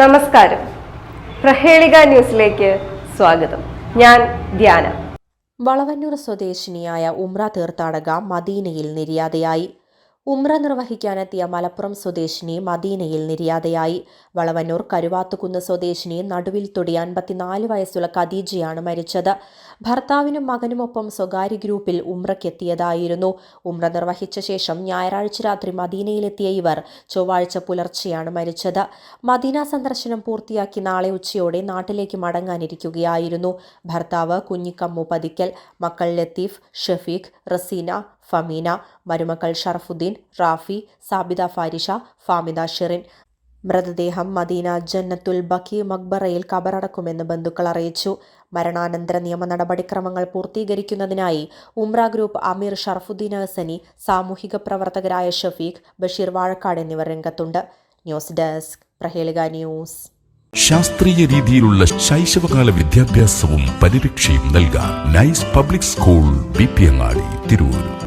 നമസ്കാരം. പ്രഹേളിക ന്യൂസിലേക്ക് സ്വാഗതം. ഞാൻ ധ്യാന. വളവന്നൂർ സ്വദേശിനിയായ ഉമ്ര തീർത്ഥാടക മദീനയിൽ നിര്യാതയായി. ഉമ്ര നിർവഹിക്കാനെത്തിയ മലപ്പുറം സ്വദേശിനി മദീനയിൽ നിര്യാതയായി. വളവന്നൂർ കരുവാത്തുകുന്ന് സ്വദേശിനി നടുവിൽ തൊടി അൻപത്തിനാല് വയസ്സുള്ള ഖദീജയാണ് മരിച്ചത്. ഭർത്താവിനും മകനുമൊപ്പം സ്വകാര്യ ഗ്രൂപ്പിൽ ഉംറയ്ക്കെത്തിയതായിരുന്നു. ഉംറ നിർവഹിച്ച ശേഷം ഞായറാഴ്ച രാത്രി മദീനയിലെത്തിയ ഇവർ ചൊവ്വാഴ്ച പുലർച്ചെയാണ് മരിച്ചത്. മദീന സന്ദർശനം പൂർത്തിയാക്കി നാളെ ഉച്ചയോടെ നാട്ടിലേക്ക് മടങ്ങാനിരിക്കുകയായിരുന്നു. ഭർത്താവ് കുഞ്ഞിക്കമ്മു പതിക്കൽ മക്കൾ ലത്തീഫ് ഷഫീഖ് റസീന ഫമീന മരുമക്കൾ ഷറഫുദ്ദീൻ റാഫി സാബിദ ഫാരിഷ ഫാമിദ ഷെറിൻ. മൃതദേഹം മദീന ജന്നത്തുൽ ബക്കി മക്ബറയിൽ കബറടക്കുമെന്ന് ബന്ധുക്കൾ അറിയിച്ചു. മരണാനന്തര നിയമ നടപടിക്രമങ്ങൾ പൂർത്തീകരിക്കുന്നതിനായി ഉംറ ഗ്രൂപ്പ് അമീർ ഷറഫുദ്ദീൻ ഹസനി സാമൂഹിക പ്രവർത്തകരായ ഷഫീഖ് ബഷീർ വാഴക്കാട് എന്നിവർ രംഗത്തുണ്ട്. News desk Prahelika news. ശാസ്ത്രീയ രീതിയിലുള്ള ശൈശവകാല വിദ്യാഭ്യാസവും പരിരക്ഷയും നൽകാൻ nice public school B P Angadi Tirur.